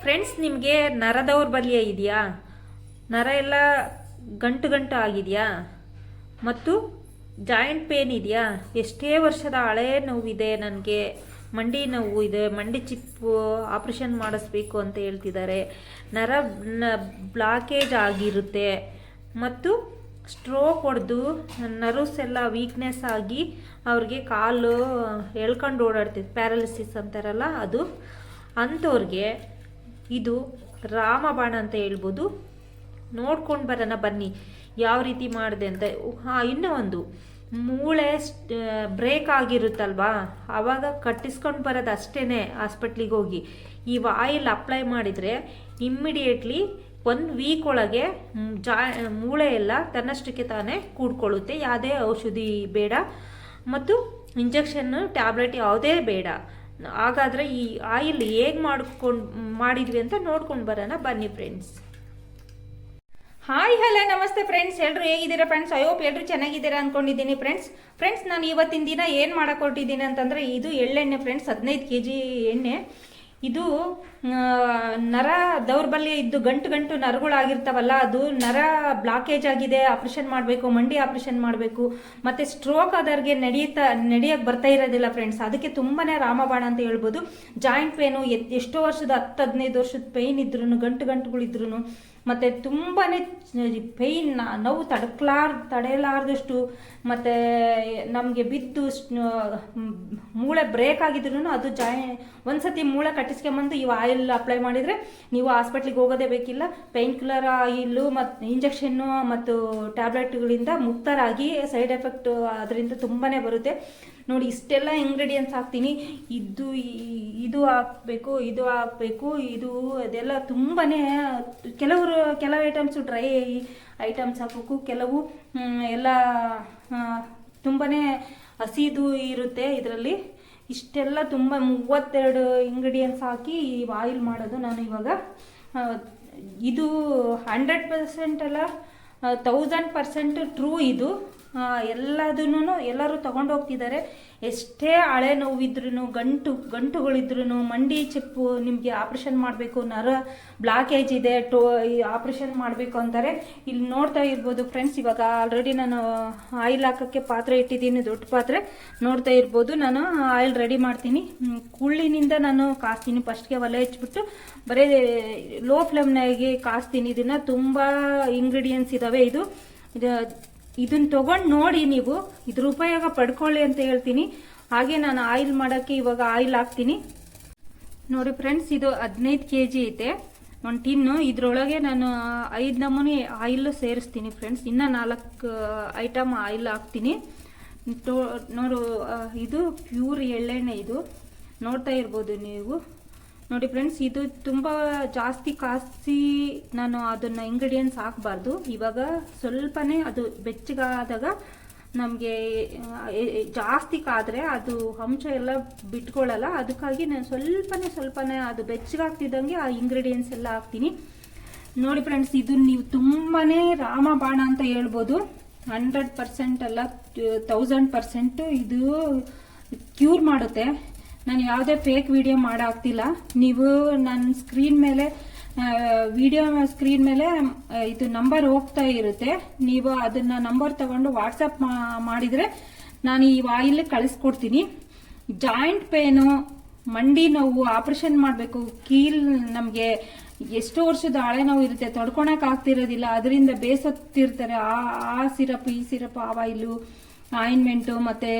Friends ನಿಮಗೆ ನರ ದೌರ್ಬಲ್ಯ ಇದೆಯಾ? ನರ ಎಲ್ಲ ಗಂಟು ಗಂಟು ಆಗಿದೆಯಾ? ಮತ್ತು ಜಾಯಿಂಟ್ ಪೇನ್ ಇದೆಯಾ? ಎಷ್ಟೇ ವರ್ಷದ ಹಳೆ ನೋವಿದೆ ನನಗೆ. ಮಂಡಿ ನೋವು ಇದೆ, ಮಂಡಿ ಚಿಪ್ಪು ಆಪ್ರೇಷನ್ ಮಾಡಿಸ್ಬೇಕು ಅಂತ ಹೇಳ್ತಿದ್ದಾರೆ. ನರ ಬ್ಲಾಕೇಜ್ ಆಗಿರುತ್ತೆ. ಮತ್ತು ಸ್ಟ್ರೋಕ್ ಹೊಡೆದು ನರ್ವ್ಸ್ ಎಲ್ಲ ವೀಕ್ನೆಸ್ ಆಗಿ ಅವ್ರಿಗೆ ಕಾಲು ಎಳ್ಕೊಂಡು ಓಡಾಡ್ತಿತ್ತು ಪ್ಯಾರಾಲಿಸಿಸ್ ಅಂತಾರಲ್ಲ ಅದು. ಅಂಥವ್ರಿಗೆ ಇದು ರಾಮಬಾಣ ಅಂತ ಹೇಳ್ಬೋದು. ನೋಡ್ಕೊಂಡು ಬರೋಣ ಬನ್ನಿ, ಯಾವ ರೀತಿ ಮಾಡಿದೆ ಅಂತ. ಹಾಂ, ಇನ್ನೂ ಒಂದು. ಮೂಳೆ ಬ್ರೇಕ್ ಆಗಿರುತ್ತಲ್ವಾ? ಆವಾಗ ಕಟ್ಟಿಸ್ಕೊಂಡು ಬರೋದು ಅಷ್ಟೇ ಹಾಸ್ಪಿಟ್ಲಿಗೆ ಹೋಗಿ. ಈ ಆಯಿಲ್ ಅಪ್ಲೈ ಮಾಡಿದರೆ ಇಮ್ಮಿಡಿಯೇಟ್ಲಿ ಒಂದು ವೀಕ್ ಒಳಗೆ ಜಾ, ಮೂಳೆ ಎಲ್ಲ ತನ್ನಷ್ಟಕ್ಕೆ ತಾನೇ ಕೂಡ್ಕೊಳ್ಳುತ್ತೆ. ಯಾವುದೇ ಔಷಧಿ ಬೇಡ. ಮತ್ತು ಇಂಜೆಕ್ಷನ್ನು ಟ್ಯಾಬ್ಲೆಟ್ ಯಾವುದೇ ಬೇಡ. ಹಾಗಾದರೆ ಈ ಆಯಿಲ್ ಹೇಗೆ ಮಾಡ್ಕೊಂಡು ಮಾಡಿದ್ವಿ ಅಂತ ನೋಡ್ಕೊಂಡು ಬರೋಣ. ಬನ್ನಿ ಫ್ರೆಂಡ್ಸ್ ಹಾಯ್ ಹಲೋ ನಮಸ್ತೆ ಫ್ರೆಂಡ್ಸ್ ಎಲ್ಲರೂ ಹೇಗಿದ್ದೀರಾ ಫ್ರೆಂಡ್ಸ್ ಐ ಹೋಪ್ ಎಲ್ಲರೂ ಚೆನ್ನಾಗಿದ್ದೀರಾ ಅನ್ಕೊಂಡಿದ್ದೀನಿ ಫ್ರೆಂಡ್ಸ್ ಫ್ರೆಂಡ್ಸ್ ನಾನು ಇವತ್ತಿನ ದಿನ ಏನು ಮಾಡಕ್ಕೆ ಹೊರಟಿದ್ದೀನಿ ಅಂತಂದರೆ ಇದು ಎಳ್ಳೆಣ್ಣೆ ಫ್ರೆಂಡ್ಸ್ ಹದಿನೈದು ಕೆ ಜಿ ಎಣ್ಣೆ. ಇದು ನರ ದೌರ್ಬಲ್ಯ ಇದ್ದು ಗಂಟು ಗಂಟು ನರಗಳಾಗಿರ್ತಾವಲ್ಲ, ಅದು ನರ ಬ್ಲಾಕೇಜ್ ಆಗಿದೆ ಆಪ್ರೇಷನ್ ಮಾಡಬೇಕು, ಮಂಡಿ ಆಪ್ರೇಷನ್ ಮಾಡಬೇಕು, ಮತ್ತೆ ಸ್ಟ್ರೋಕ್ ಆದವ್ರಿಗೆ ನಡೆಯುತ್ತಾ ನಡೆಯಕ್ಕೆ ಬರ್ತಾ ಇರೋದಿಲ್ಲ ಫ್ರೆಂಡ್ಸ್ ಅದಕ್ಕೆ ತುಂಬನೇ ರಾಮಬಾಣ ಅಂತ ಹೇಳ್ಬೋದು. ಜಾಯಿಂಟ್ ಪೇನು ಎಷ್ಟೋ ವರ್ಷದ ಹತ್ತು ಹದಿನೈದು ವರ್ಷದ ಪೇಯ್ನ್ ಇದ್ರು ಗಂಟು ಗಂಟುಗಳಿದ್ರು ಮತ್ತೆ ತುಂಬಾ ಪೇಯ್ನ್ ನೋವು ತಡ್ಕಲಾರ್, ತಡೆಯಲಾರದಷ್ಟು ಮತ್ತೆ ನಮಗೆ ಬಿದ್ದು ಮೂಳೆ ಬ್ರೇಕ್ ಆಗಿದ್ರು ಅದು ಜಾಯ್ ಒಂದ್ಸತಿ ಮೂಳೆ ಕಟ್ಟಿಸ್ಕೊಂಬಂದು ಈ ಆಯಿಲ್ ಅಪ್ಲೈ ಮಾಡಿದ್ರೆ ನೀವು ಹಾಸ್ಪಿಟ್ಲಿಗೆ ಹೋಗೋದೇ ಬೇಕಿಲ್ಲ. ಪೈನ್ ಕಿಲ್ಲರ್ ಆಯಿಲ್ಲು ಮತ್ತು ಇಂಜೆಕ್ಷನ್ನು ಮತ್ತು ಟ್ಯಾಬ್ಲೆಟ್ಗಳಿಂದ ಮುಕ್ತರಾಗಿ ಸೈಡ್ ಎಫೆಕ್ಟ್ ಅದರಿಂದ ತುಂಬಾನೇ ಬರುತ್ತೆ. ನೋಡಿ, ಇಷ್ಟೆಲ್ಲ ಇಂಗ್ರೀಡಿಯೆಂಟ್ಸ್ ಹಾಕ್ತೀನಿ. ಇದು ಇದು ಹಾಕ್ಬೇಕು ಇದು ಹಾಕ್ಬೇಕು, ಇದು ಅದೆಲ್ಲ ತುಂಬಾ ಕೆಲವರು, ಕೆಲವು ಐಟಮ್ಸು ಡ್ರೈ ಐಟಮ್ಸ್ ಹಾಕಬೇಕು ಕೆಲವು ಎಲ್ಲ ತುಂಬಾ ಹಸಿದು ಇರುತ್ತೆ ಇದರಲ್ಲಿ. ಇಷ್ಟೆಲ್ಲ ತುಂಬ ಮೂವತ್ತೆರಡು ಇಂಗ್ರೀಡಿಯೆಂಟ್ಸ್ ಹಾಕಿ ಈ ಆಯಿಲ್ ಮಾಡೋದು ನಾನು ಇವಾಗ ಇದು ಹಂಡ್ರೆಡ್ ಪರ್ಸೆಂಟ್ ಅಲ್ಲ ತೌಸಂಡ್ ಪರ್ಸೆಂಟ್ ಟ್ರೂ ಇದು. ಎಲ್ಲದನ್ನು ಎಲ್ಲರೂ ತಗೊಂಡು ಹೋಗ್ತಿದ್ದಾರೆ ಎಷ್ಟೇ ಹಳೆ ನೋವಿದ್ರೂ ಗಂಟು ಗಂಟುಗಳಿದ್ರು ಮಂಡಿ ಚಿಪ್ಪು ನಿಮಗೆ ಆಪ್ರೇಷನ್ ಮಾಡಬೇಕು, ನರ, ಬ್ಲಾಕೇಜ್ ಇದೆ, ಟೋ ಆಪ್ರೇಷನ್ ಮಾಡಬೇಕು ಅಂತಾರೆ. ಇಲ್ಲಿ ನೋಡ್ತಾ ಇರ್ಬೋದು ಫ್ರೆಂಡ್ಸ್, ಇವಾಗ ಆಲ್ರೆಡಿ ನಾನು ಆಯಿಲ್ ಹಾಕೋಕ್ಕೆ ಪಾತ್ರೆ ಇಟ್ಟಿದ್ದೀನಿ, ದೊಡ್ಡ ಪಾತ್ರೆ. ನೋಡ್ತಾ ಇರ್ಬೋದು, ನಾನು ಆಯಿಲ್ ರೆಡಿ ಮಾಡ್ತೀನಿ. ಕುಳ್ಳಿನಿಂದ ನಾನು ಕಾಸ್ತೀನಿ. ಫಸ್ಟ್ಗೆ ಒಲೆ ಹಚ್ಬಿಟ್ಟು, ಬರೀ ಲೋ ಫ್ಲೇಮ್ನಾಗಿ ಕಾಸ್ತೀನಿ. ಇದನ್ನು ತುಂಬ ಇಂಗ್ರೀಡಿಯೆಂಟ್ಸ್ ಇದ್ದಾವೆ ಇದು. ಇದು ಇದನ್ನ ತಗೊಂಡು ನೋಡಿ ನೀವು. ಇದ್ರ ಉಪಯೋಗ ಪಡ್ಕೊಳ್ಳಿ ಅಂತ ಹೇಳ್ತೀನಿ. ಹಾಗೆ ನಾನು ಆಯಿಲ್ ಮಾಡೋಕ್ಕೆ ಇವಾಗ ಆಯಿಲ್ ಹಾಕ್ತೀನಿ. ನೋಡಿ ಫ್ರೆಂಡ್ಸ್ ಇದು ಹದಿನೈದು ಕೆ ಜಿ ಐತೆ. ಒಂದು ಟಿನ್ನು ಇದ್ರೊಳಗೆ ನಾನು ಐದು ನಮೂನಿ ಆಯಿಲ್ ಸೇರಿಸ್ತೀನಿ ಫ್ರೆಂಡ್ಸ್ ಇನ್ನು ನಾಲ್ಕು ಐಟಮ್ ಆಯಿಲ್ ಹಾಕ್ತೀನಿ. ನೋಡು ಇದು ಪ್ಯೂರ್ ಎಳ್ಳೆಣ್ಣೆ ಇದು. ನೋಡ್ತಾ ಇರ್ಬೋದು ನೀವು. ನೋಡಿ ಫ್ರೆಂಡ್ಸ್ ಇದು ತುಂಬ ಜಾಸ್ತಿ ಕಾಸಿ ನಾನು ಅದನ್ನ ಇಂಗ್ರೀಡಿಯೆಂಟ್ಸ್ ಹಾಕಬಾರ್ದು. ಇವಾಗ ಸ್ವಲ್ಪನೇ ಅದು ಬೆಚ್ಚಗಾದಾಗ ನಮಗೆ ಜಾಸ್ತಿ ಕಾದ್ರೆ ಅದು ಅಂಶ ಎಲ್ಲ ಬಿಟ್ಕೊಳ್ಳಲ್ಲ ಅದಕ್ಕಾಗಿ ನಾನು ಸ್ವಲ್ಪನೇ ಸ್ವಲ್ಪನೇ ಅದು ಬೆಚ್ಚಗಾಗ್ತಿದ್ದಂಗೆ ಆ ಇಂಗ್ರೀಡಿಯೆಂಟ್ಸ್ ಎಲ್ಲ ಹಾಕ್ತೀನಿ. ನೋಡಿ ಫ್ರೆಂಡ್ಸ್ ಇದು ನೀವು ತುಂಬಾನೇ ರಾಮಬಾಣ ಅಂತ ಹೇಳ್ಬೋದು. ಹಂಡ್ರೆಡ್ ಪರ್ಸೆಂಟ್ ಅಲ್ಲ ತೌಸಂಡ್ ಪರ್ಸೆಂಟ್ ಇದು ಕ್ಯೂರ್ ಮಾಡುತ್ತೆ. ನಾನು ಯಾವುದೇ ಫೇಕ್ ವಿಡಿಯೋ ಮಾಡಾಕ್ತಿಲ್ಲ ನೀವು ನನ್ನ ಸ್ಕ್ರೀನ್ ಮೇಲೆ ವಿಡಿಯೋ ಸ್ಕ್ರೀನ್ ಮೇಲೆ ಇದು ನಂಬರ್ ಹೋಗ್ತಾ ಇರುತ್ತೆ. ನೀವು ಅದನ್ನ ನಂಬರ್ ತಗೊಂಡು ವಾಟ್ಸಪ್ ಮಾಡಿದ್ರೆ ನಾನು ಈ ವಾಯಿಲ್ ಕಳಿಸ್ಕೊಡ್ತೀನಿ. ಜಾಯಿಂಟ್ ಪೇನು ಮಂಡಿ ನೋವು ಆಪರೇಷನ್ ಮಾಡಬೇಕು. ಕೀಲ್ ನಮಗೆ ಎಷ್ಟು ವರ್ಷದ ಹಳೆ ನೋವು ಇರುತ್ತೆ. ತೊಡ್ಕೊಳಕ್ ಆಗ್ತಿರೋದಿಲ್ಲ. ಅದರಿಂದ ಬೇಸತ್ತಿರ್ತಾರೆ. ಆ ಆ ಸಿರಪ್, ಈ ಸಿರಪ್, ಆ ಆಯಿಲು ಆಯಿಂಟ್ಮೆಂಟು ಮತ್ತೆ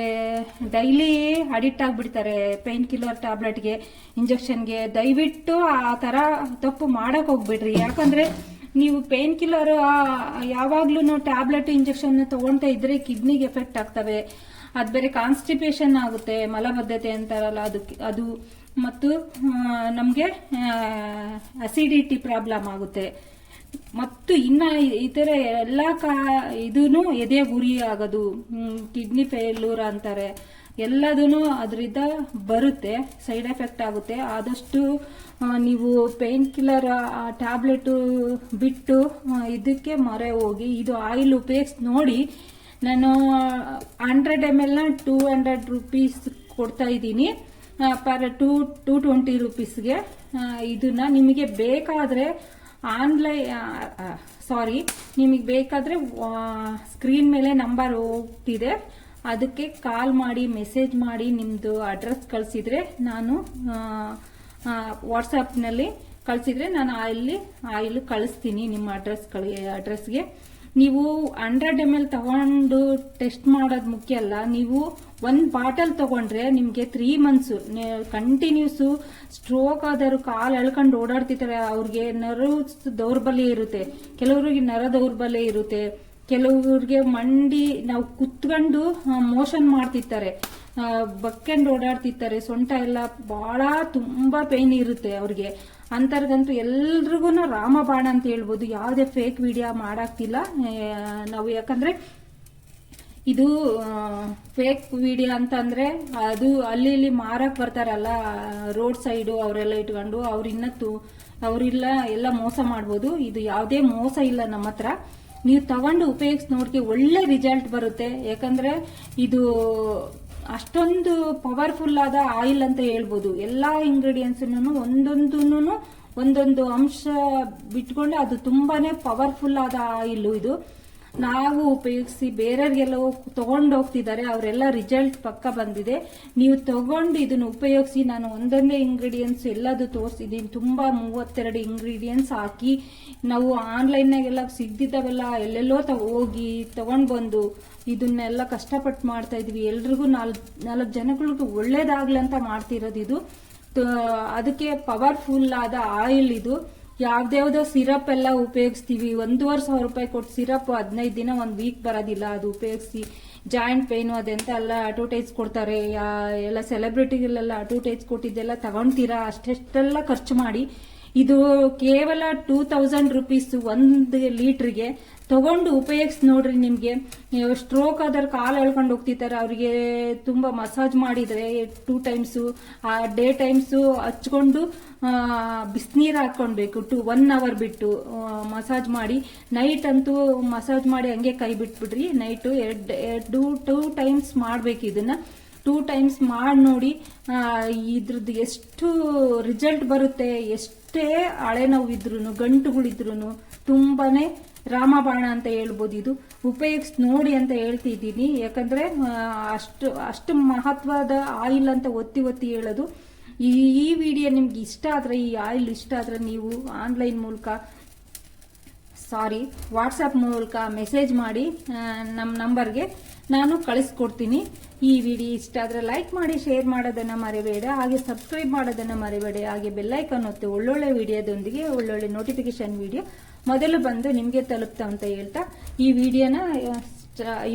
ಡೈಲಿ ಅಡಿಕ್ಟ್ ಆಗಿಬಿಡ್ತಾರೆ ಪೈನ್ ಕಿಲ್ಲರ್ ಟ್ಯಾಬ್ಲೆಟ್ಗೆ ಇಂಜೆಕ್ಷನ್ಗೆ ದಯವಿಟ್ಟು ಆ ಥರ ತಪ್ಪು ಮಾಡೋಕೆ ಹೋಗ್ಬಿಡ್ರಿ. ಯಾಕಂದ್ರೆ ನೀವು ಪೇನ್ ಕಿಲ್ಲರು ಯಾವಾಗ್ಲೂ ಟ್ಯಾಬ್ಲೆಟ್ ಇಂಜೆಕ್ಷನ್ ತಗೊಳ್ತಾ ಇದ್ರೆ ಕಿಡ್ನಿಗೆ ಎಫೆಕ್ಟ್ ಆಗ್ತವೆ. ಅದು ಬೇರೆ ಕಾನ್ಸ್ಟಿಪೇಷನ್ ಆಗುತ್ತೆ, ಮಲಬದ್ಧತೆ ಅಂತಾರಲ್ಲ, ಅದಕ್ಕೆ, ಅದು. ಮತ್ತು ನಮಗೆ ಅಸಿಡಿಟಿ ಪ್ರಾಬ್ಲಮ್ ಆಗುತ್ತೆ. ಮತ್ತು ಇನ್ನ ಇತರ ಎಲ್ಲ ಕಾ ಇದೂ ಎದೆ ಗುರಿ ಆಗೋದು ಕಿಡ್ನಿ ಫೇಲ್ಯೂರ್ ಅಂತಾರೆ ಎಲ್ಲದೂ ಅದರಿಂದ ಬರುತ್ತೆ, ಸೈಡ್ ಎಫೆಕ್ಟ್ ಆಗುತ್ತೆ. ಆದಷ್ಟು ನೀವು ಪೇನ್ ಕಿಲ್ಲರ್ ಟ್ಯಾಬ್ಲೆಟು ಬಿಟ್ಟು ಇದಕ್ಕೆ ಮೊರೆ ಹೋಗಿ, ಇದು ಆಯಿಲ್ ಉಪಯೋಗಿಸಿ ನೋಡಿ, ನಾನು ಹಂಡ್ರೆಡ್ ಎಂ ಎಲ್ನ ಟೂ ಹಂಡ್ರೆಡ್ ರುಪೀಸ್ ಕೊಡ್ತಾ ಇದ್ದೀನಿ. ಪರ್ ಟೂ ಟೂ ಟ್ವೆಂಟಿ ರುಪೀಸ್ಗೆ ಇದನ್ನ ನಿಮಗೆ ಬೇಕಾದರೆ ಆನ್ಲೈನ್ ಸಾರಿ ನಿಮಗೆ ಬೇಕಾದರೆ ಸ್ಕ್ರೀನ್ ಮೇಲೆ ನಂಬರ್ ಹೋಗ್ತಿದೆ. ಅದಕ್ಕೆ ಕಾಲ್ ಮಾಡಿ ಮೆಸೇಜ್ ಮಾಡಿ ನಿಮ್ಮದು ಅಡ್ರೆಸ್ ಕಳಿಸಿದ್ರೆ ನಾನು ವಾಟ್ಸಪ್ನಲ್ಲಿ ಕಳಿಸಿದ್ರೆ ನಾನು ಆಯಿಲ್ ಆಯಿಲ್ ಕಳಿಸ್ತೀನಿ ನಿಮ್ಮ ಅಡ್ರೆಸ್ ಕಳಿ ಅಡ್ರೆಸ್ಗೆ ನೀವು ಹಂಡ್ರೆಡ್ ಎಂ ಎಲ್ ತಗೊಂಡು ಟೆಸ್ಟ್ ಮಾಡೋದು ಮುಖ್ಯ ಅಲ್ಲ. ನೀವು ಒಂದು ಬಾಟಲ್ ತಗೊಂಡ್ರೆ ನಿಮಗೆ ತ್ರೀ ಮಂತ್ಸು ಕಂಟಿನ್ಯೂಸು ಸ್ಟ್ರೋಕ್ ಆದವರು ಕಾಲು ಎಳ್ಕೊಂಡು ಓಡಾಡ್ತಿರ್ತಾರೆ. ಅವ್ರಿಗೆ ನರ ದೌರ್ಬಲ್ಯ ಇರುತ್ತೆ. ಕೆಲವರಿಗೆ ನರ ದೌರ್ಬಲ್ಯ ಇರುತ್ತೆ. ಕೆಲವ್ರಿಗೆ ಮಂಡಿ ನಾವು ಕುತ್ಕೊಂಡು ಮೋಷನ್ ಮಾಡ್ತಿರ್ತಾರೆ. ಬಕ್ಕೊಂಡು ಓಡಾಡ್ತಿರ್ತಾರೆ. ಸೊಂಟ ಎಲ್ಲ ಬಹಳ ತುಂಬಾ ಪೇನ್ ಇರುತ್ತೆ ಅವ್ರಿಗೆ. ಅಂತರ್ಗಂತೂ ಎಲ್ರಿಗೂ ರಾಮಬಾಣ ಅಂತ ಹೇಳ್ಬೋದು. ಯಾವುದೇ ಫೇಕ್ ವಿಡಿಯೋ ಮಾಡಾಕ್ತಿಲ್ಲ. ನಾವು ಯಾಕಂದ್ರೆ ಇದು ಫೇಕ್ ವಿಡಿಯೋ ಅಂತ ಅಂದ್ರೆ ಅದು ಅಲ್ಲಿ ಇಲ್ಲಿ ಮಾರಕ್ ಬರ್ತಾರಲ್ಲ ರೋಡ್ ಸೈಡು ಅವರೆಲ್ಲ ಇಟ್ಕೊಂಡು ಅವ್ರಿನ್ನ ತು ಅವರಿಲ್ಲ ಎಲ್ಲ ಮೋಸ ಮಾಡ್ಬೋದು. ಇದು ಯಾವುದೇ ಮೋಸ ಇಲ್ಲ ನಮ್ಮ ಹತ್ರ. ನೀವು ತಗೊಂಡು ಉಪಯೋಗಿಸಿ ನೋಡ್ಕೆ ಒಳ್ಳೆ ರಿಸಲ್ಟ್ ಬರುತ್ತೆ. ಯಾಕಂದ್ರೆ ಇದು ಅಷ್ಟೊಂದು ಪವರ್ಫುಲ್ ಆದ ಆಯಿಲ್ ಅಂತ ಹೇಳ್ಬೋದು. ಎಲ್ಲಾ ಇಂಗ್ರೀಡಿಯೆಂಟ್ಸ್ ಒಂದೊಂದೂ ಒಂದೊಂದು ಅಂಶ ಬಿಟ್ಕೊಂಡು ಅದು ತುಂಬಾನೇ ಪವರ್ಫುಲ್ ಆದ ಆಯಿಲ್ ಇದು. ನಾವು ಉಪಯೋಗಿಸಿ ಬೇರೆಯವ್ರಿಗೆಲ್ಲ ತಗೊಂಡು ಹೋಗ್ತಿದ್ದಾರೆ, ಅವರೆಲ್ಲ ರಿಸಲ್ಟ್ ಪಕ್ಕ ಬಂದಿದೆ. ನೀವು ತಗೊಂಡು ಇದನ್ನು ಉಪಯೋಗಿಸಿ, ನಾನು ಒಂದೊಂದೇ ಇಂಗ್ರೀಡಿಯೆಂಟ್ಸ್ ಎಲ್ಲದು ತೋರಿಸಿದ್ದೀನಿ ತುಂಬ ಮೂವತ್ತೆರಡು ಇಂಗ್ರೀಡಿಯೆಂಟ್ಸ್ ಹಾಕಿ, ನಾವು ಆನ್ಲೈನ್ನಾಗೆಲ್ಲ ಸಿಗ್ದಿದ್ದಾವೆಲ್ಲ, ಎಲ್ಲೆಲ್ಲೋ ತ, ಹೋಗಿ ತಗೊಂಡು ಬಂದು ಇದನ್ನೆಲ್ಲ ಕಷ್ಟಪಟ್ಟು ಮಾಡ್ತಾ ಇದ್ವಿ. ಎಲ್ರಿಗೂ ನಾಲ್ಕು ನಾಲ್ಕು ಜನಗಳಿಗೂ ಒಳ್ಳೇದಾಗ್ಲಿ ಅಂತ ಮಾಡ್ತಿರೋದು ಇದು. ಅದಕ್ಕೆ ಪವರ್ಫುಲ್ ಆದ ಆಯಿಲ್ ಇದು. ಯಾವ್ದ್ಯಾವ್ದೋ ಸಿರಪ್ ಎಲ್ಲ ಉಪಯೋಗಿಸ್ತೀವಿ. ಒಂದೂವರೆ ಸಾವಿರ ರೂಪಾಯಿ ಕೊಟ್ಟು ಸಿರಪ್ ಹದಿನೈದು ದಿನ ಒಂದು ವೀಕ್ ಬರೋದಿಲ್ಲ. ಅದು ಉಪಯೋಗಿಸಿ ಜಾಯಿಂಟ್ ಪೇನು ಅದೆಂತ ಎಲ್ಲ ಅಡ್ವರ್ಟೈಸ್ ಕೊಡ್ತಾರೆ. ಎಲ್ಲ ಸೆಲೆಬ್ರಿಟಿಗಳೆಲ್ಲ ಅಡ್ವರ್ಟೈಸ್ ಕೊಟ್ಟಿದ್ದೆಲ್ಲ ತಗೊಂತೀರಾ? ಅಷ್ಟೆಷ್ಟೆಲ್ಲ ಖರ್ಚು ಮಾಡಿ ಇದು ಕೇವಲ ಟೂ ತೌಸಂಡ್ ರುಪೀಸ್ ಒಂದು ಲೀಟ್ರಿಗೆ ತಗೊಂಡು ಉಪಯೋಗಿಸ್ ನೋಡ್ರಿ ನಿಮಗೆ. ಸ್ಟ್ರೋಕ್ ಆದ್ರೆ ಕಾಲು ಎಳ್ಕೊಂಡು ಹೋಗ್ತಿರ್ತಾರೆ. ಅವರಿಗೆ ತುಂಬಾ ಮಸಾಜ್ ಮಾಡಿದ್ರೆ ಟೂ ಟೈಮ್ಸು ಡೇ ಟೈಮ್ಸು ಹಚ್ಕೊಂಡು ಬಿಸಿನೀರು ಹಾಕೊಂಡ್ಬೇಕು ಟು ಒನ್ ಅವರ್ ಬಿಟ್ಟು ಮಸಾಜ್ ಮಾಡಿ. ನೈಟ್ ಅಂತೂ ಮಸಾಜ್ ಮಾಡಿ ಹಂಗೆ ಕೈ ಬಿಟ್ಬಿಡ್ರಿ. ನೈಟು ಎರಡು ಎರಡು ಟೂ ಟೈಮ್ಸ್ ಮಾಡ್ಬೇಕು ಇದನ್ನ. ಟೂ ಟೈಮ್ಸ್ ಮಾಡಿ ನೋಡಿ ಇದ್ರದ್ದು ಎಷ್ಟು ರಿಸಲ್ಟ್ ಬರುತ್ತೆ, ಎಷ್ಟೇ ಹಳೆ ನೋವಿದ್ರು ಗಂಟುಗಳಿದ್ರು ತುಂಬಾನೇ ರಾಮಬಾಣ ಅಂತ ಹೇಳ್ಬೋದು ಇದು. ಉಪಯೋಗಿಸಿ ನೋಡಿ ಅಂತ ಹೇಳ್ತಿದ್ದೀನಿ. ಯಾಕಂದ್ರೆ ಅಷ್ಟು ಅಷ್ಟು ಮಹತ್ವದ ಆಯಿಲ್ ಅಂತ ಒತ್ತಿ ಒತ್ತಿ ಹೇಳೋದು. ಈ ಈ ವಿಡಿಯೋ ನಿಮ್ಗೆ ಇಷ್ಟ ಆದ್ರೆ, ಈ ಆಯಿಲ್ ಇಷ್ಟ ಆದ್ರೆ ನೀವು ಆನ್ಲೈನ್ ಮೂಲಕ, ಸಾರಿ ವಾಟ್ಸಪ್ ಮೂಲಕ ಮೆಸೇಜ್ ಮಾಡಿ ನಮ್ಮ ನಂಬರ್ಗೆ ನಾನು ಕಳಿಸ್ಕೊಡ್ತೀನಿ. ಈ ವಿಡಿಯೋ ಇಷ್ಟ ಆದರೆ ಲೈಕ್ ಮಾಡಿ ಶೇರ್ ಮಾಡೋದನ್ನು ಮರಿಬೇಡ. ಹಾಗೆ ಸಬ್ಸ್ಕ್ರೈಬ್ ಮಾಡೋದನ್ನು ಮರಿಬೇಡಿ. ಹಾಗೆ ಬೆಲ್ಲೈಕನ್ ಒತ್ತಿ ಒಳ್ಳೊಳ್ಳೆ ವಿಡಿಯೋದೊಂದಿಗೆ ಒಳ್ಳೊಳ್ಳೆ ನೋಟಿಫಿಕೇಶನ್ ವಿಡಿಯೋ ಮೊದಲು ಬಂದು ನಿಮಗೆ ತಲುಪ್ತಾ ಅಂತ ಹೇಳ್ತಾ, ಈ ವಿಡಿಯೋನ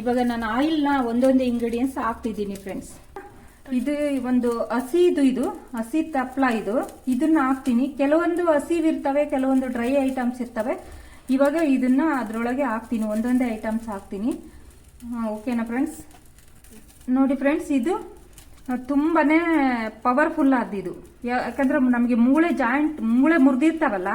ಇವಾಗ ನಾನು ಆಯಿಲ್ನ ಒಂದೊಂದೇ ಇಂಗ್ರೀಡಿಯೆಂಟ್ಸ್ ಹಾಕ್ತಿದ್ದೀನಿ ಫ್ರೆಂಡ್ಸ್ ಇದು ಒಂದು ಹಸಿ ಇದು, ಹಸಿ ತಪ್ಲ ಇದು. ಇದನ್ನ ಹಾಕ್ತೀನಿ. ಕೆಲವೊಂದು ಹಸಿವಿರ್ತವೆ ಕೆಲವೊಂದು ಡ್ರೈ ಐಟಮ್ಸ್ ಇರ್ತವೆ. ಇವಾಗ ಇದನ್ನ ಅದರೊಳಗೆ ಹಾಕ್ತೀನಿ. ಒಂದೊಂದೇ ಐಟಮ್ಸ್ ಹಾಕ್ತೀನಿ. ಹಾ, ಓಕೆನಾ ಫ್ರೆಂಡ್ಸ್ ನೋಡಿ ಫ್ರೆಂಡ್ಸ್ ಇದು ತುಂಬಾ ಪವರ್ಫುಲ್ ಆದ ಇದು. ಯಾ- ಯಾಕಂದ್ರೆ ನಮಗೆ ಮೂಳೆ ಜಾಯಿಂಟ್ ಮೂಳೆ ಮುರಿದಿರ್ತಾವಲ್ಲ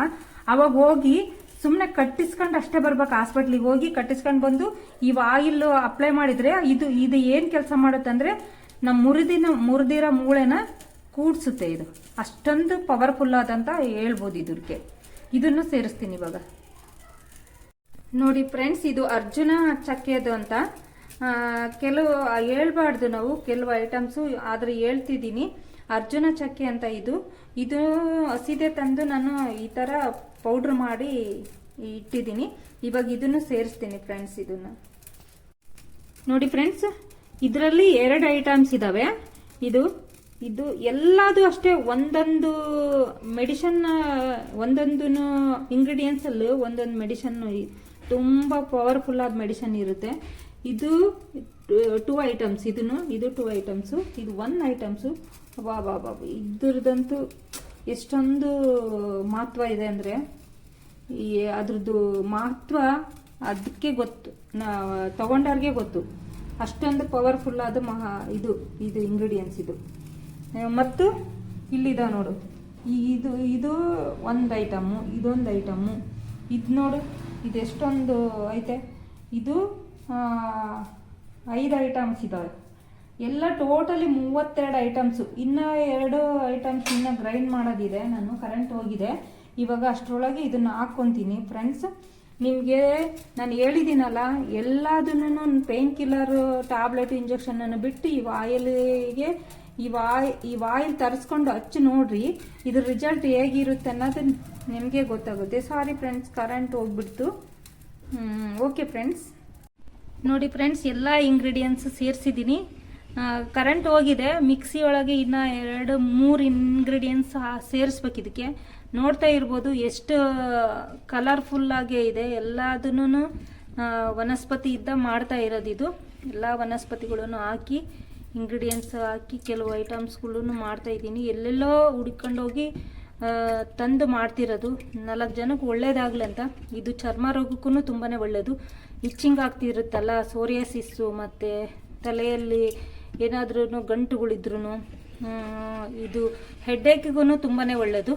ಅವಾಗ ಹೋಗಿ ಸುಮ್ಮನೆ ಕಟ್ಟಿಸ್ಕೊಂಡು ಅಷ್ಟೇ ಬರ್ಬೇಕು ಹಾಸ್ಪಿಟ್ಲಿಗೆ ಹೋಗಿ ಕಟ್ಟಿಸ್ಕೊಂಡು ಬಂದು ಈ ಆಯಿಲ್ ಅಪ್ಲೈ ಮಾಡಿದ್ರೆ ಇದು ಇದು ಏನ್ ಕೆಲಸ ಮಾಡುತ್ತಂದ್ರೆ ನಮ್ಮ ಮುರಿದಿನ ಮುರಿದಿರೋ ಮೂಳೆನ ಕೂಡ್ಸುತ್ತೆ ಇದು. ಅಷ್ಟೊಂದು ಪವರ್ಫುಲ್ ಆದಂತ ಹೇಳ್ಬೋದು ಇದಕ್ಕೆ ಇದನ್ನು ಸೇರಿಸ್ತೀನಿ ಇವಾಗ. ನೋಡಿ ಫ್ರೆಂಡ್ಸ್, ಇದು ಅರ್ಜುನ ಚಕ್ಕೆದು ಅಂತ. ಕೆಲವು ಹೇಳ್ಬಾರ್ದು ನಾವು, ಕೆಲವು ಐಟಮ್ಸು ಆದರೆ ಹೇಳ್ತಿದ್ದೀನಿ. ಅರ್ಜುನ ಚಕ್ಕೆ ಅಂತ ಇದು. ಇದು ಹಸಿದೆ ತಂದು ನಾನು ಈ ತರ ಪೌಡ್ರ್ ಮಾಡಿ ಇಟ್ಟಿದ್ದೀನಿ. ಇವಾಗ ಇದನ್ನು ಸೇರಿಸ್ತೀನಿ ಫ್ರೆಂಡ್ಸ್, ಇದನ್ನ. ನೋಡಿ ಫ್ರೆಂಡ್ಸ್, ಇದರಲ್ಲಿ ಎರಡು ಐಟಮ್ಸ್ ಇದಾವೆ. ಇದು ಇದು ಎಲ್ಲದೂ ಅಷ್ಟೇ ಒಂದೊಂದು ಮೆಡಿಷನ್ ಒಂದೊಂದು ಇಂಗ್ರೀಡಿಯೆಂಟ್ಸ್ ಅಲ್ಲಿ ಒಂದೊಂದು ಮೆಡಿಷನ್ ತುಂಬಾ ಪವರ್ಫುಲ್ ಆದ ಮೆಡಿಷನ್ ಇರುತ್ತೆ. ಇದು ಟೂ ಐಟಮ್ಸ್ ಇದನ್ನು, ಇದು ಟೂ ಐಟಮ್ಸು ಇದು ಒನ್ ಐಟಮ್ಸು ಬಾ ಬಾ ಬಾ ಇದ್ರದ್ದಂತೂ ಎಷ್ಟೊಂದು ಮಹತ್ವ ಇದೆ ಅಂದರೆ, ಈ ಅದ್ರದ್ದು ಮಹತ್ವ ಅದಕ್ಕೆ ಗೊತ್ತು. ನಾ ತಗೊಂಡವ್ರಿಗೆ ಗೊತ್ತು. ಅಷ್ಟೊಂದು ಪವರ್ಫುಲ್ ಆದ ಮಹಾ ಇದು ಇದು ಇಂಗ್ರೀಡಿಯೆಂಟ್ಸ್ ಇದು. ಮತ್ತು ಇಲ್ಲಿದ ನೋಡು. ಇದು ಇದು ಒಂದು ಐಟಮ್ಮು ಇದೊಂದು ಐಟಮ್ಮು ಇದು ನೋಡು. ಇದೆಷ್ಟೊಂದು ಐತೆ? ಇದು ಐದು ಐಟಮ್ಸ್ ಇದ್ದಾವೆ ಎಲ್ಲ ಟೋಟಲಿ ಮೂವತ್ತೆರಡು ಐಟಮ್ಸು ಇನ್ನು ಎರಡು ಐಟಮ್ಸ್ ಇನ್ನು ಗ್ರೈಂಡ್ ಮಾಡೋದಿದೆ. ನಾನು ಕರೆಂಟ್ ಹೋಗಿದೆ. ಇವಾಗ ಅಷ್ಟರೊಳಗೆ ಇದನ್ನು ಹಾಕ್ಕೊತೀನಿ. ಫ್ರೆಂಡ್ಸ್ ನಿಮಗೆ ನಾನು ಹೇಳಿದ್ದೀನಲ್ಲ, ಎಲ್ಲದನ್ನು ಪೇನ್ ಕಿಲ್ಲರ್ ಟ್ಯಾಬ್ಲೆಟ್ ಇಂಜೆಕ್ಷನನ್ನು ಬಿಟ್ಟು ಈ ಆಯಿಲಿಗೆ ಈ ವಾಯ್, ಈ ವಾಯಿಲ್ ತರಿಸ್ಕೊಂಡು ಹಚ್ಚಿ ನೋಡ್ರಿ, ಇದ್ರ ರಿಸಲ್ಟ್ ಹೇಗಿರುತ್ತೆ ಅನ್ನೋದು ನಿಮಗೆ ಗೊತ್ತಾಗುತ್ತೆ. ಸಾರಿ ಫ್ರೆಂಡ್ಸ್ ಕರೆಂಟ್ ಹೋಗ್ಬಿಡ್ತು. ಓಕೆ ಫ್ರೆಂಡ್ಸ್ ನೋಡಿ ಫ್ರೆಂಡ್ಸ್ ಎಲ್ಲ ಇಂಗ್ರೀಡಿಯೆಂಟ್ಸ್ ಸೇರಿಸಿದ್ದೀನಿ. ಕರೆಂಟ್ ಹೋಗಿದೆ. ಮಿಕ್ಸಿ ಒಳಗೆ ಇನ್ನು ಎರಡು, ಮೂರು ಇಂಗ್ರೀಡಿಯೆಂಟ್ಸ್ ಸೇರಿಸ್ಬೇಕು ಇದಕ್ಕೆ. ನೋಡ್ತಾ ಇರ್ಬೋದು ಎಷ್ಟು ಕಲರ್ಫುಲ್ಲಾಗೇ ಇದೆ. ಎಲ್ಲದನ್ನು ವನಸ್ಪತಿ ಇದ್ದ ಮಾಡ್ತಾ ಇರೋದು ಇದು. ಎಲ್ಲ ವನಸ್ಪತಿಗಳನ್ನು ಹಾಕಿ ಇಂಗ್ರೀಡಿಯೆಂಟ್ಸ್ ಹಾಕಿ ಕೆಲವು ಐಟಮ್ಸ್ಗಳನ್ನು ಮಾಡ್ತಾಯಿದ್ದೀನಿ ಎಲ್ಲೆಲ್ಲೋ ಹುಡ್ಕೊಂಡೋಗಿ ತಂದು ಮಾಡ್ತಿರೋದು. ನಾಲ್ಕು ಜನಕ್ಕೆ ಒಳ್ಳೇದಾಗಲಿ ಅಂತ. ಇದು ಚರ್ಮ ರೋಗಕ್ಕೂ ತುಂಬಾ ಒಳ್ಳೆಯದು ಇಚ್ಚಿಂಗ್ ಆಗ್ತಿರುತ್ತಲ್ಲ ಸೋರಿಯಾಸಿಸ್ಸು ಮತ್ತು ತಲೆಯಲ್ಲಿ ಏನಾದ್ರೂ ಗಂಟುಗಳಿದ್ರೂ ಇದು ಹೆಡ್ಡೇಕಿಗೂ ತುಂಬಾ ಒಳ್ಳೆಯದು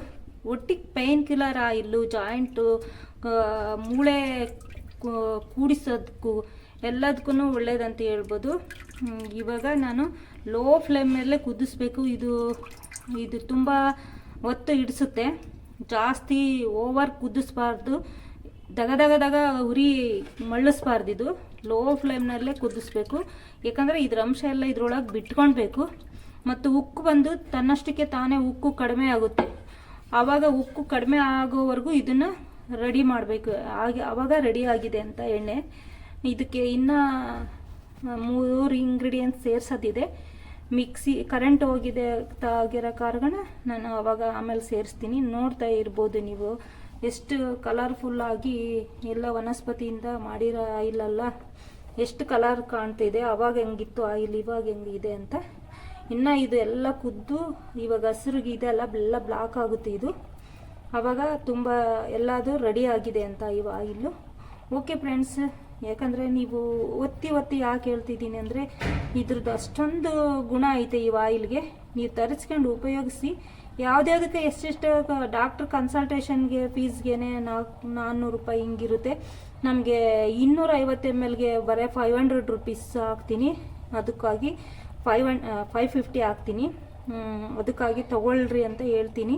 ಒಟ್ಟಿಗೆ ಪೇನ್ ಕಿಲ್ಲರ್ ಆಯಿಲು ಜಾಯಿಂಟು ಮೂಳೆ ಕೂಡಿಸೋದಕ್ಕೂ ಎಲ್ಲದಕ್ಕೂ ಒಳ್ಳೇದಂತ ಹೇಳ್ಬೋದು. ಇವಾಗ ನಾನು ಲೋ ಫ್ಲೇಮ್ ಮೇಲೆ ಕುದಿಸ್ಬೇಕು. ಇದು ಇದು ತುಂಬ ಒತ್ತು ಹಿಡಿಸುತ್ತೆ. ಜಾಸ್ತಿ ಓವರ್ ಕುದಿಸ್ಬಾರ್ದು. ದಗ ದಗ ದಗ ಉರಿ ಮಳ್ಳಿಸ್ಬಾರ್ದು ಇದು. ಲೋ ಫ್ಲೇಮ್ನಲ್ಲೇ ಕುದಿಸ್ಬೇಕು. ಯಾಕಂದರೆ ಇದ್ರ ಅಂಶ ಎಲ್ಲ ಇದ್ರೊಳಗೆ ಬಿಟ್ಕೊಳ್ಬೇಕು ಮತ್ತು ಉಕ್ಕು ಬಂದು ತನ್ನಷ್ಟಕ್ಕೆ ತಾನೇ ಉಕ್ಕು ಕಡಿಮೆ ಆಗುತ್ತೆ. ಆವಾಗ ಉಕ್ಕು ಕಡಿಮೆ ಆಗೋವರೆಗೂ ಇದನ್ನು ರೆಡಿ ಮಾಡಬೇಕು. ಆಗ ಆವಾಗ ರೆಡಿ ಆಗಿದೆ ಅಂತ ಎಣ್ಣೆ. ಇದಕ್ಕೆ ಇನ್ನು ಮೂರು ಇಂಗ್ರೀಡಿಯೆಂಟ್ಸ್ ಸೇರ್ಸೋದಿದೆ. ಮಿಕ್ಸಿ ಕರೆಂಟ್ ಹೋಗಿದೆ ಆಗಿರೋ ಕಾರಣ ನಾನು ಅವಾಗ ಆಮೇಲೆ ಸೇರಿಸ್ತೀನಿ. ನೋಡ್ತಾ ಇರ್ಬೋದು ನೀವು. ಎಷ್ಟು ಕಲರ್ಫುಲ್ಲಾಗಿ ಎಲ್ಲ ವನಸ್ಪತಿಯಿಂದ ಮಾಡಿರೋ ಆಯಿಲಲ್ಲ, ಎಷ್ಟು ಕಲರ್ ಕಾಣ್ತಿದೆ, ಅವಾಗ ಹೆಂಗಿತ್ತು ಆಯಿಲ್, ಇವಾಗ ಹೆಂಗಿದೆ ಅಂತ. ಇನ್ನು ಇದು ಎಲ್ಲ ಕುದ್ದು, ಇವಾಗ ಹಸಿರುಗಿದೆ ಇದೆಲ್ಲ ಎಲ್ಲ ಬ್ಲಾಕ್ ಆಗುತ್ತೆ ಇದು. ಆವಾಗ ತುಂಬ ಎಲ್ಲದು ರೆಡಿ ಆಗಿದೆ ಅಂತ ಇವ ಆಯಿಲು. ಓಕೆ ಫ್ರೆಂಡ್ಸ್ ಯಾಕಂದರೆ ನೀವು ಒತ್ತಿ ಒತ್ತಿ ಯಾಕೆ ಹೇಳ್ತಿದ್ದೀನಿ ಅಂದರೆ ಇದ್ರದ್ದು ಅಷ್ಟೊಂದು ಗುಣ ಐತೆ ಈ ಆಯಿಲ್ಗೆ ನೀವು ತರಿಸ್ಕೊಂಡು ಉಪಯೋಗಿಸಿ. ಯಾವುದ್ಯಾವುದಕ್ಕೆ ಎಷ್ಟೆಷ್ಟು ಡಾಕ್ಟ್ರ್ ಕನ್ಸಲ್ಟೇಷನ್ಗೆ ಫೀಸ್ಗೆ ನಾಲ್ಕು ನಾನ್ನೂರು ರೂಪಾಯಿ ಹಿಂಗಿರುತ್ತೆ. ನಮಗೆ ಇನ್ನೂರ ಐವತ್ತು ಎಂ ಎಲ್ಗೆ ಬರೀ ಫೈವ್ ಹಂಡ್ರೆಡ್ ರುಪೀಸ್ ಹಾಕ್ತೀನಿ. ಅದಕ್ಕಾಗಿ ಫೈವ್ ಹಂಡ್ ಫೈವ್ ಫಿಫ್ಟಿ ಹಾಕ್ತೀನಿ. ಅದಕ್ಕಾಗಿ ತಗೊಳ್ರಿ ಅಂತ ಹೇಳ್ತೀನಿ.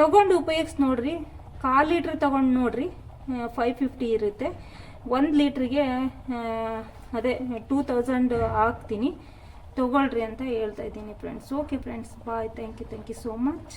ತಗೊಂಡು ಉಪಯೋಗಿಸಿ ನೋಡ್ರಿ. ಕಾಲು ಲೀಟ್ರ್ ತಗೊಂಡು ನೋಡ್ರಿ. ಫೈವ್ ಫಿಫ್ಟಿ ಇರುತ್ತೆ. ಒಂದು ಲೀಟ್ರಿಗೆ ಅದೇ ಟೂ ತೌಸಂಡ್ ಹಾಕ್ತೀನಿ. ತಗೊಳ್ರಿ ಅಂತ ಹೇಳ್ತಾ ಇದ್ದೀನಿ friends okay friends bye thank you thank you so much